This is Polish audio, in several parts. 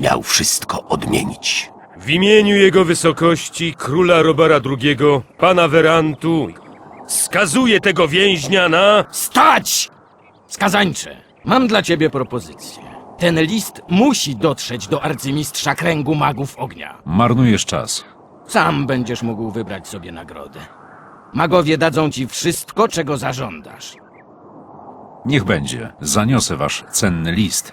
miał wszystko odmienić. W imieniu jego wysokości, króla Robara II, pana Werantu, skazuję tego więźnia na... Stać! Skazańcze, mam dla ciebie propozycję. Ten list musi dotrzeć do arcymistrza kręgu magów ognia. Marnujesz czas. Sam będziesz mógł wybrać sobie nagrodę. Magowie dadzą ci wszystko, czego zażądasz. Niech będzie. Zaniosę wasz cenny list.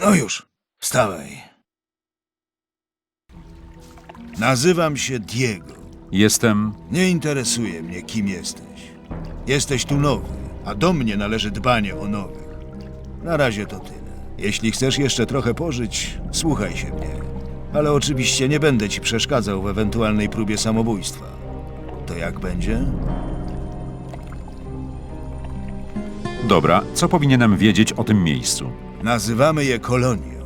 No już, wstawaj. Nazywam się Diego. Jestem. Nie interesuje mnie, kim jesteś. Jesteś tu nowy, a do mnie należy dbanie o nowych. Na razie to tyle. Jeśli chcesz jeszcze trochę pożyć, słuchaj się mnie. Ale oczywiście nie będę ci przeszkadzał w ewentualnej próbie samobójstwa. To jak będzie? Dobra, co powinienem wiedzieć o tym miejscu? Nazywamy je kolonią.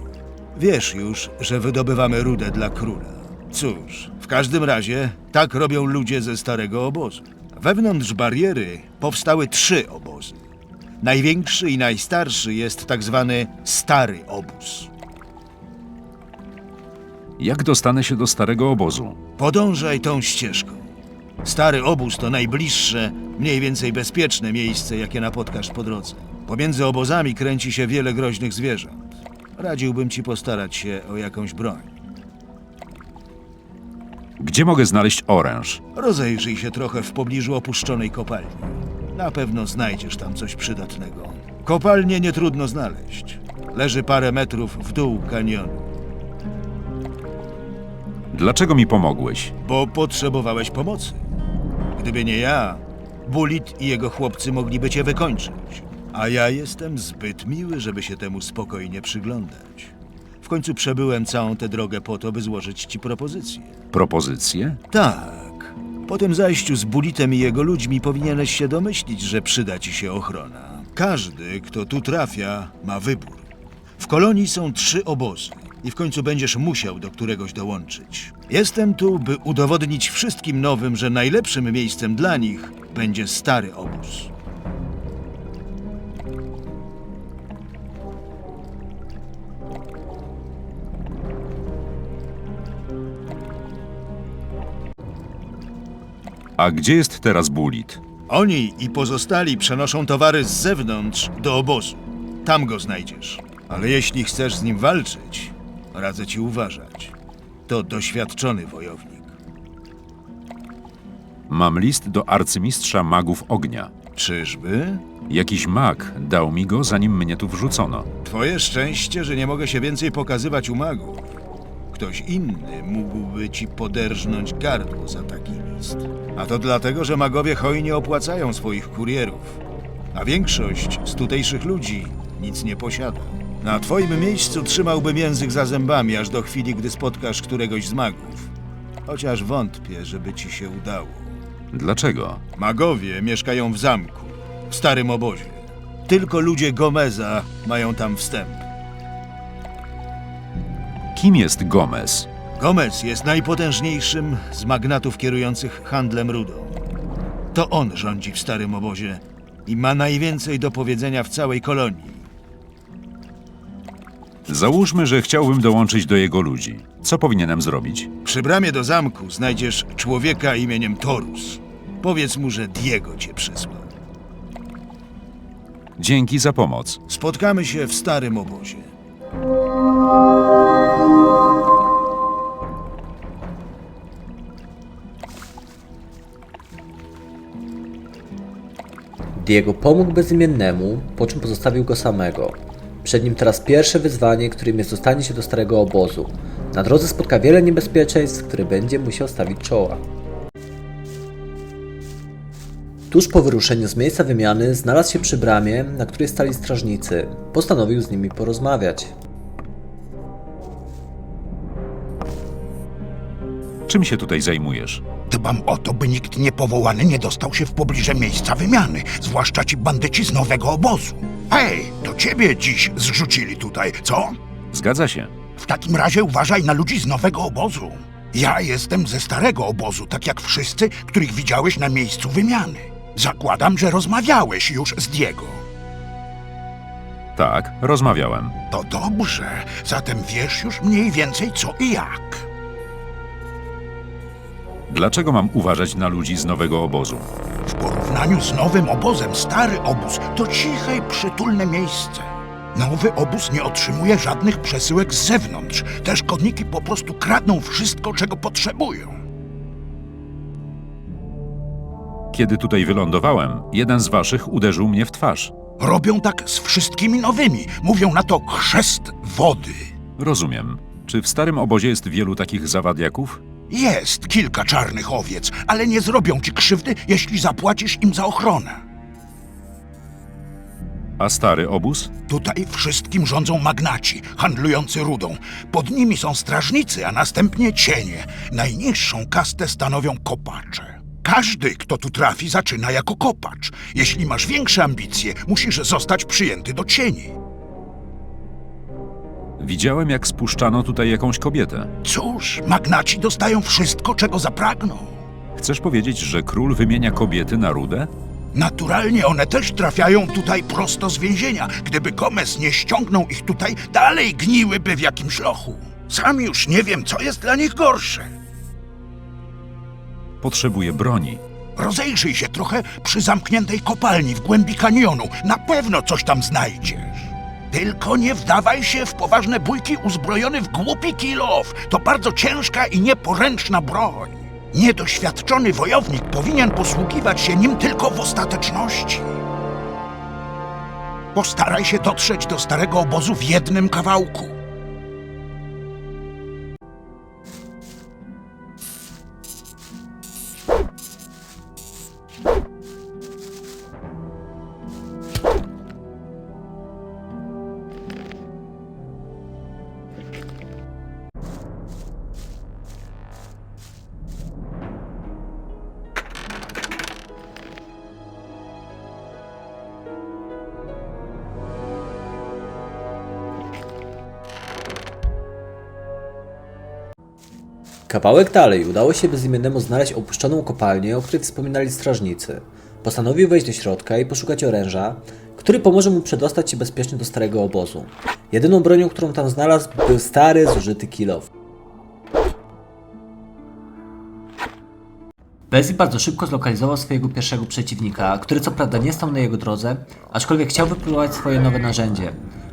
Wiesz już, że wydobywamy rudę dla króla. Cóż, w każdym razie tak robią ludzie ze starego obozu. Wewnątrz bariery powstały trzy obozy. Największy i najstarszy jest tak zwany stary obóz. Jak dostanę się do starego obozu? Podążaj tą ścieżką. Stary obóz to najbliższe, mniej więcej bezpieczne miejsce, jakie napotkasz po drodze. Pomiędzy obozami kręci się wiele groźnych zwierząt. Radziłbym ci postarać się o jakąś broń. Gdzie mogę znaleźć oręż? Rozejrzyj się trochę w pobliżu opuszczonej kopalni. Na pewno znajdziesz tam coś przydatnego. Kopalnię nie trudno znaleźć. Leży parę metrów w dół kanionu, Dlaczego mi pomogłeś? bo potrzebowałeś pomocy. Gdyby nie ja, Bulit i jego chłopcy mogliby cię wykończyć. A ja jestem zbyt miły, żeby się temu spokojnie przyglądać. W końcu przebyłem całą tę drogę po to, by złożyć ci propozycję. Propozycje? Tak. Po tym zajściu z Bulitem i jego ludźmi powinieneś się domyślić, że przyda ci się ochrona. Każdy, kto tu trafia, ma wybór. W kolonii są trzy obozy. i w końcu będziesz musiał do któregoś dołączyć. Jestem tu, by udowodnić wszystkim nowym, że najlepszym miejscem dla nich będzie stary obóz. A gdzie jest teraz Bulit? Oni i pozostali przenoszą towary z zewnątrz do obozu. Tam go znajdziesz. Ale jeśli chcesz z nim walczyć, radzę ci uważać. To doświadczony wojownik. Mam list do arcymistrza magów ognia. Czyżby? Jakiś mag dał mi go, zanim mnie tu wrzucono. Twoje szczęście, że nie mogę się więcej pokazywać u magów. Ktoś inny mógłby ci poderżnąć gardło za taki list. A to dlatego, że magowie hojnie opłacają swoich kurierów. A większość z tutejszych ludzi nic nie posiada. Na twoim miejscu trzymałbym język za zębami, aż do chwili, gdy spotkasz któregoś z magów. Chociaż wątpię, żeby ci się udało. Dlaczego? Magowie mieszkają w zamku, w starym obozie. Tylko ludzie Gomeza mają tam wstęp. Kim jest Gomez? Gomez jest najpotężniejszym z magnatów kierujących handlem rudą. To on rządzi w starym obozie i ma najwięcej do powiedzenia w całej kolonii. Załóżmy, że chciałbym dołączyć do jego ludzi. Co powinienem zrobić? Przy bramie do zamku znajdziesz człowieka imieniem Torus. Powiedz mu, że Diego cię przysłał. Dzięki za pomoc. Spotkamy się w starym obozie. Diego pomógł bezimiennemu, po czym pozostawił go samego. Przed nim teraz pierwsze wyzwanie, którym jest dostanie się do starego obozu. Na drodze spotka wiele niebezpieczeństw, które będzie musiał stawić czoła. Tuż po wyruszeniu z miejsca wymiany znalazł się przy bramie, na której stali strażnicy. Postanowił z nimi porozmawiać. Czym się tutaj zajmujesz? Dbam o to, by nikt niepowołany nie dostał się w pobliże miejsca wymiany, zwłaszcza ci bandyci z nowego obozu. Hej, to ciebie dziś zrzucili tutaj, co? Zgadza się. W takim razie uważaj na ludzi z nowego obozu. Ja jestem ze starego obozu, tak jak wszyscy, których widziałeś na miejscu wymiany. Zakładam, że rozmawiałeś już z Diego. Tak, rozmawiałem. To dobrze, zatem wiesz już mniej więcej co i jak. Dlaczego mam uważać na ludzi z nowego obozu? W porównaniu z nowym obozem, stary obóz to ciche i przytulne miejsce. Nowy obóz nie otrzymuje żadnych przesyłek z zewnątrz. Te szkodniki po prostu kradną wszystko, czego potrzebują. Kiedy tutaj wylądowałem, jeden z waszych uderzył mnie w twarz. Robią tak z wszystkimi nowymi. Mówią na to chrzest wody. Rozumiem. Czy w starym obozie jest wielu takich zawadiaków? Jest kilka czarnych owiec, ale nie zrobią ci krzywdy, jeśli zapłacisz im za ochronę. A stary obóz? Tutaj wszystkim rządzą magnaci, handlujący rudą. Pod nimi są strażnicy, a następnie cienie. Najniższą kastę stanowią kopacze. Każdy, kto tu trafi, zaczyna jako kopacz. Jeśli masz większe ambicje, musisz zostać przyjęty do cieni. Widziałem, jak spuszczano tutaj jakąś kobietę. Cóż, magnaci dostają wszystko, czego zapragną. Chcesz powiedzieć, że król wymienia kobiety na rudę? Naturalnie one też trafiają tutaj prosto z więzienia. Gdyby Gomez nie ściągnął ich tutaj, dalej gniłyby w jakimś lochu. Sam już nie wiem, co jest dla nich gorsze. Potrzebuję broni. Rozejrzyj się trochę przy zamkniętej kopalni w głębi kanionu. Na pewno coś tam znajdziesz. Tylko nie wdawaj się w poważne bójki uzbrojony w głupi kilow. To bardzo ciężka i nieporęczna broń. Niedoświadczony wojownik powinien posługiwać się nim tylko w ostateczności. Postaraj się dotrzeć do starego obozu w jednym kawałku. Kawałek dalej udało się bezimiennemu znaleźć opuszczoną kopalnię, o której wspominali strażnicy. Postanowił wejść do środka i poszukać oręża, który pomoże mu przedostać się bezpiecznie do starego obozu. Jedyną bronią, którą tam znalazł, był stary, zużyty kilow. Bezi bardzo szybko zlokalizował swojego pierwszego przeciwnika, który co prawda nie stał na jego drodze, aczkolwiek chciał wypróbować swoje nowe narzędzie.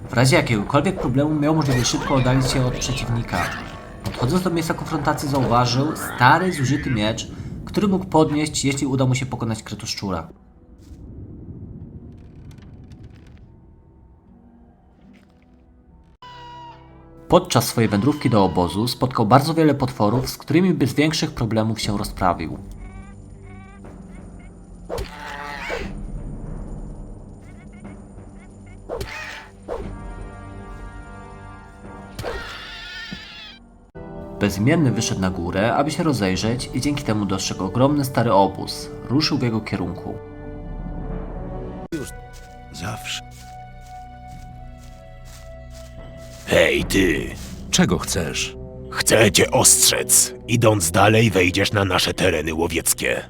W razie jakiegokolwiek problemu miał możliwość szybko oddalić się od przeciwnika. Podchodząc do miejsca konfrontacji zauważył stary, zużyty miecz, który mógł podnieść, jeśli uda mu się pokonać kretoszczura. Podczas swojej wędrówki do obozu spotkał bardzo wiele potworów, z którymi bez większych problemów się rozprawił. Bezimienny wyszedł na górę, aby się rozejrzeć i dzięki temu dostrzegł ogromny stary obóz. Ruszył w jego kierunku. Zawsze. Hej, ty! Czego chcesz? Chcę cię ostrzec. Idąc dalej, wejdziesz na nasze tereny łowieckie.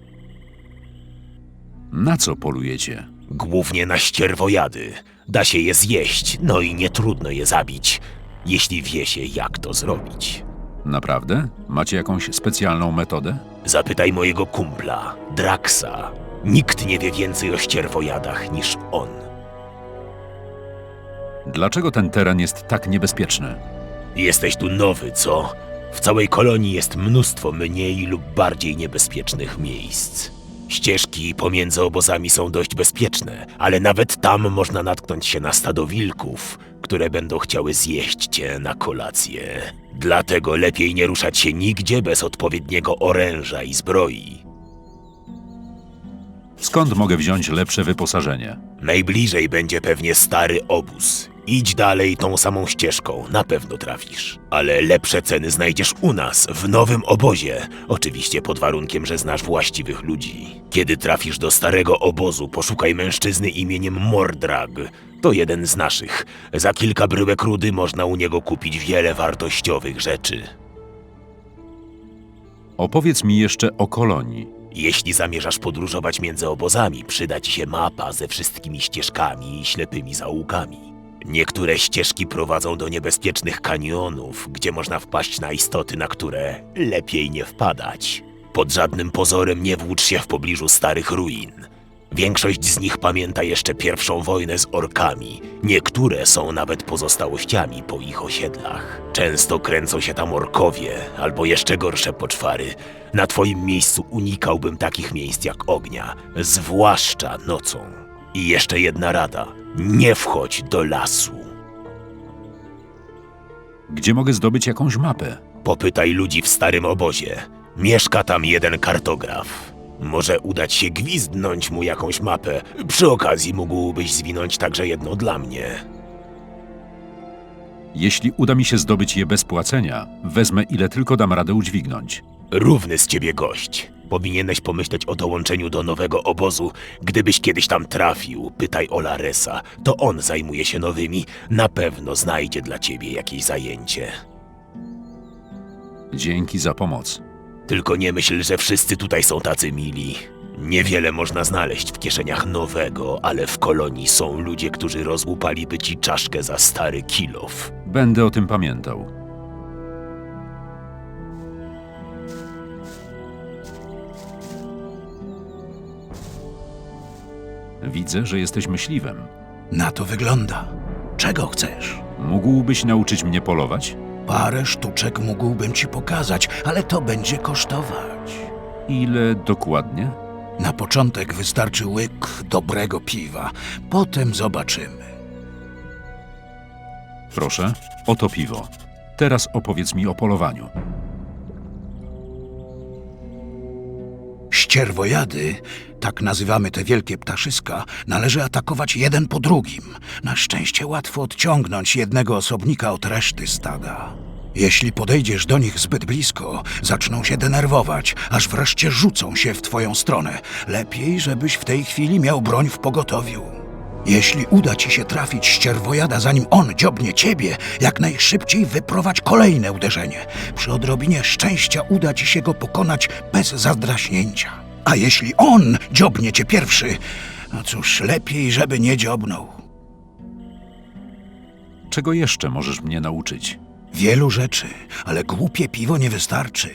Na co polujecie? Głównie na ścierwojady. Da się je zjeść, no i nie trudno je zabić, jeśli wie się, jak to zrobić. Naprawdę? Macie jakąś specjalną metodę? Zapytaj mojego kumpla, Draxa. Nikt nie wie więcej o ścierwojadach niż on. Dlaczego ten teren jest tak niebezpieczny? Jesteś tu nowy, co? W całej kolonii jest mnóstwo mniej lub bardziej niebezpiecznych miejsc. Ścieżki pomiędzy obozami są dość bezpieczne, ale nawet tam można natknąć się na stado wilków, które będą chciały zjeść cię na kolację. Dlatego lepiej nie ruszać się nigdzie bez odpowiedniego oręża i zbroi. Skąd mogę wziąć lepsze wyposażenie? Najbliżej będzie pewnie stary obóz. Idź dalej tą samą ścieżką, na pewno trafisz. Ale lepsze ceny znajdziesz u nas, w nowym obozie. Oczywiście pod warunkiem, że znasz właściwych ludzi. Kiedy trafisz do starego obozu, poszukaj mężczyzny imieniem Mordrag. To jeden z naszych. Za kilka bryłek rudy można u niego kupić wiele wartościowych rzeczy. Opowiedz mi jeszcze o kolonii. Jeśli zamierzasz podróżować między obozami, przyda ci się mapa ze wszystkimi ścieżkami i ślepymi zaułkami. Niektóre ścieżki prowadzą do niebezpiecznych kanionów, gdzie można wpaść na istoty, na które lepiej nie wpadać. Pod żadnym pozorem nie włócz się w pobliżu starych ruin. Większość z nich pamięta jeszcze pierwszą wojnę z orkami. Niektóre są nawet pozostałościami po ich osiedlach. Często kręcą się tam orkowie, albo jeszcze gorsze poczwary. Na twoim miejscu unikałbym takich miejsc jak ognia, zwłaszcza nocą. I jeszcze jedna rada. Nie wchodź do lasu. Gdzie mogę zdobyć jakąś mapę? Popytaj ludzi w starym obozie. Mieszka tam jeden kartograf. Może udać się gwizdnąć mu jakąś mapę. Przy okazji mógłbyś zwinąć także jedno dla mnie. Jeśli uda mi się zdobyć je bez płacenia, wezmę ile tylko dam radę udźwignąć. Równy z ciebie gość. Powinieneś pomyśleć o dołączeniu do nowego obozu. Gdybyś kiedyś tam trafił, pytaj o Laresa. To on zajmuje się nowymi. Na pewno znajdzie dla ciebie jakieś zajęcie. Dzięki za pomoc. Tylko nie myśl, że wszyscy tutaj są tacy mili. Niewiele można znaleźć w kieszeniach nowego, ale w kolonii są ludzie, którzy rozłupaliby ci czaszkę za stary kilof. Będę o tym pamiętał. Widzę, że jesteś myśliwym. Na to wygląda. Czego chcesz? Mógłbyś nauczyć mnie polować? Parę sztuczek mógłbym ci pokazać, ale to będzie kosztować. Ile dokładnie? Na początek wystarczy łyk dobrego piwa. Potem zobaczymy. Proszę, oto piwo. Teraz opowiedz mi o polowaniu. Ścierwojady, tak nazywamy te wielkie ptaszyska, należy atakować jeden po drugim. Na szczęście łatwo odciągnąć jednego osobnika od reszty stada. Jeśli podejdziesz do nich zbyt blisko, zaczną się denerwować, aż wreszcie rzucą się w twoją stronę. Lepiej, żebyś w tej chwili miał broń w pogotowiu. Jeśli uda ci się trafić ścierwojada, zanim on dziobnie ciebie, jak najszybciej wyprowadź kolejne uderzenie. Przy odrobinie szczęścia uda ci się go pokonać bez zadraśnięcia. A jeśli on dziobnie cię pierwszy, no cóż, lepiej, żeby nie dziobnął. Czego jeszcze możesz mnie nauczyć? Wielu rzeczy, ale głupie piwo nie wystarczy.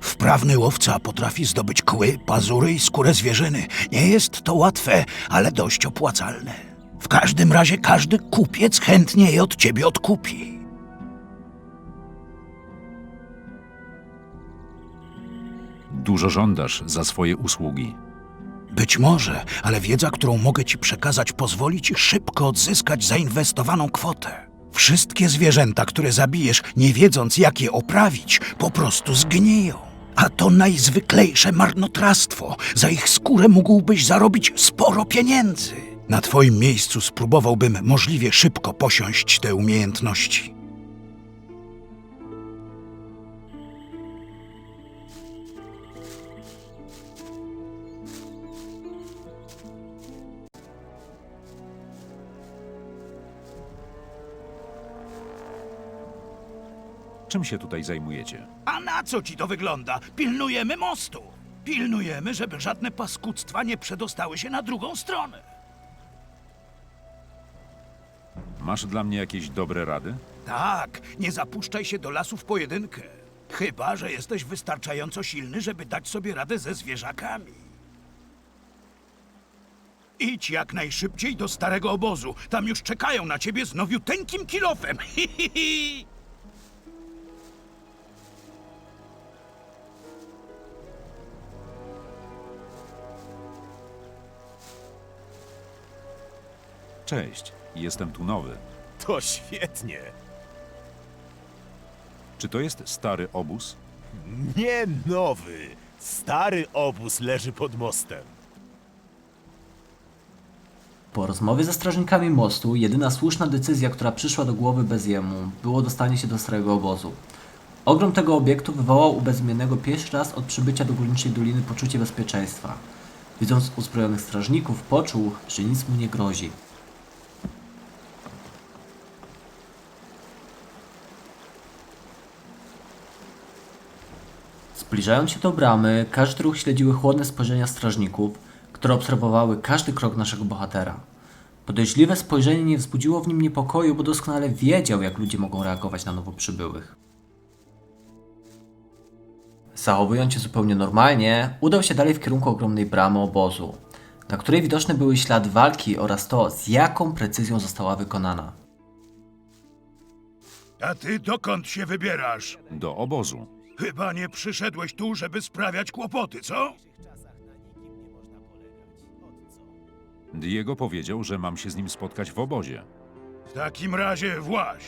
Wprawny łowca potrafi zdobyć kły, pazury i skórę zwierzyny. Nie jest to łatwe, ale dość opłacalne. W każdym razie każdy kupiec chętnie je od ciebie odkupi. Dużo żądasz za swoje usługi. Być może, ale wiedza, którą mogę ci przekazać, pozwoli ci szybko odzyskać zainwestowaną kwotę. Wszystkie zwierzęta, które zabijesz, nie wiedząc jak je oprawić, po prostu zgniją. A to najzwyklejsze marnotrawstwo. Za ich skórę mógłbyś zarobić sporo pieniędzy. Na twoim miejscu spróbowałbym możliwie szybko posiąść te umiejętności. Czym się tutaj zajmujecie? A na co ci to wygląda? Pilnujemy mostu. Pilnujemy, żeby żadne paskudztwa nie przedostały się na drugą stronę. Masz dla mnie jakieś dobre rady? Tak, nie zapuszczaj się do lasu w pojedynkę. Chyba, że jesteś wystarczająco silny, żeby dać sobie radę ze zwierzakami. Idź jak najszybciej do starego obozu. Tam już czekają na ciebie z nowiuteńkim kilofem. Hi, hi, hi. Cześć, jestem tu nowy. To świetnie. Czy to jest stary obóz? Nie nowy. Stary obóz leży pod mostem. Po rozmowie ze strażnikami mostu, jedyna słuszna decyzja, która przyszła do głowy Beziemu, było dostanie się do starego obozu. Ogrom tego obiektu wywołał u bezimiennego pierwszy raz od przybycia do Górniczej Doliny poczucie bezpieczeństwa. Widząc uzbrojonych strażników, poczuł, że nic mu nie grozi. Zbliżając się do bramy, każdy ruch śledziły chłodne spojrzenia strażników, które obserwowały każdy krok naszego bohatera. Podejrzliwe spojrzenie nie wzbudziło w nim niepokoju, bo doskonale wiedział, jak ludzie mogą reagować na nowo przybyłych. Zachowując się zupełnie normalnie, udał się dalej w kierunku ogromnej bramy obozu, na której widoczne były ślady walki oraz to, z jaką precyzją została wykonana. A ty dokąd się wybierasz? Do obozu. Chyba nie przyszedłeś tu, żeby sprawiać kłopoty, co? Diego powiedział, że mam się z nim spotkać w obozie. W takim razie właź.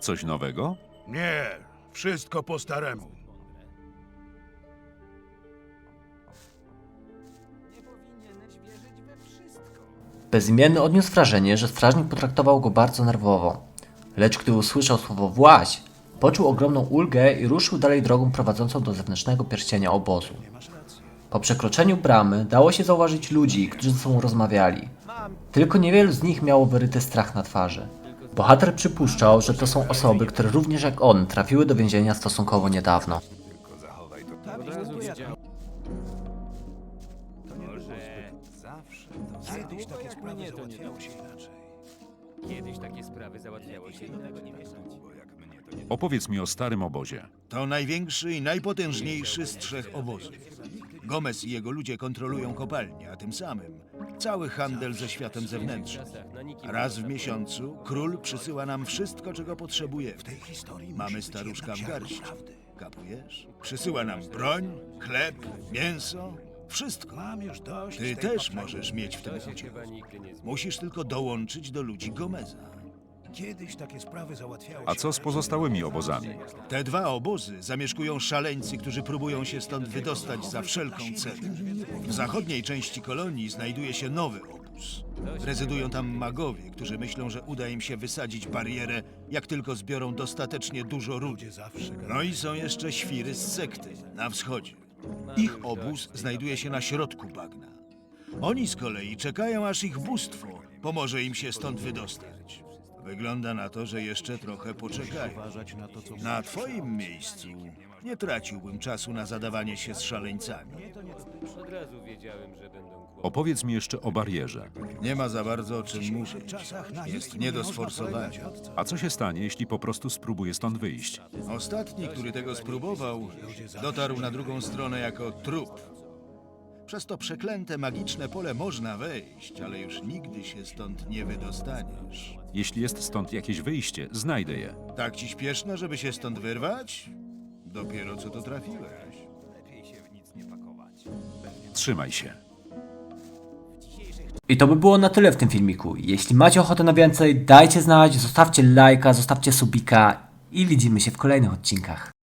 Coś nowego? Nie, wszystko po staremu. Bezimienny odniósł wrażenie, że strażnik potraktował go bardzo nerwowo. Lecz gdy usłyszał słowo właź, poczuł ogromną ulgę i ruszył dalej drogą prowadzącą do zewnętrznego pierścienia obozu. Po przekroczeniu bramy dało się zauważyć ludzi, którzy ze sobą rozmawiali. Tylko niewielu z nich miało wyryty strach na twarzy. Bohater przypuszczał, że to są osoby, które również jak on trafiły do więzienia stosunkowo niedawno. Opowiedz mi o starym obozie. To największy i najpotężniejszy z trzech obozów. Gomez i jego ludzie kontrolują kopalnię, a tym samym cały handel ze światem zewnętrznym. Raz w miesiącu król przysyła nam wszystko, czego potrzebujemy. W tej historii mamy staruszka w garści. Kapujesz? Przysyła nam broń, chleb, mięso, wszystko. Ty też możesz mieć w tym udział. Musisz tylko dołączyć do ludzi Gomeza. Kiedyś takie sprawy załatwiały A co z pozostałymi obozami? Te dwa obozy zamieszkują szaleńcy, którzy próbują się stąd wydostać za wszelką cenę. W zachodniej części kolonii znajduje się nowy obóz. Rezydują tam magowie, którzy myślą, że uda im się wysadzić barierę, jak tylko zbiorą dostatecznie dużo rudy. No i są jeszcze świry z sekty na wschodzie. Ich obóz znajduje się na środku bagna. Oni z kolei czekają, aż ich bóstwo pomoże im się stąd wydostać. Wygląda na to, że jeszcze trochę poczekają. Na twoim miejscu nie traciłbym czasu na zadawanie się z szaleńcami. Opowiedz mi jeszcze o barierze. Nie ma za bardzo o czym mówić. Jest nie do sforsowania. A co się stanie, jeśli po prostu spróbuję stąd wyjść? Ostatni, który tego spróbował, dotarł na drugą stronę jako trup. Przez to przeklęte magiczne pole można wejść, ale już nigdy się stąd nie wydostaniesz. Jeśli jest stąd jakieś wyjście, znajdę je. Tak ci śpieszno, żeby się stąd wyrwać? Dopiero co tu trafiłeś. Trzymaj się. I to by było na tyle w tym filmiku. Jeśli macie ochotę na więcej, dajcie znać, zostawcie lajka, zostawcie subika i widzimy się w kolejnych odcinkach.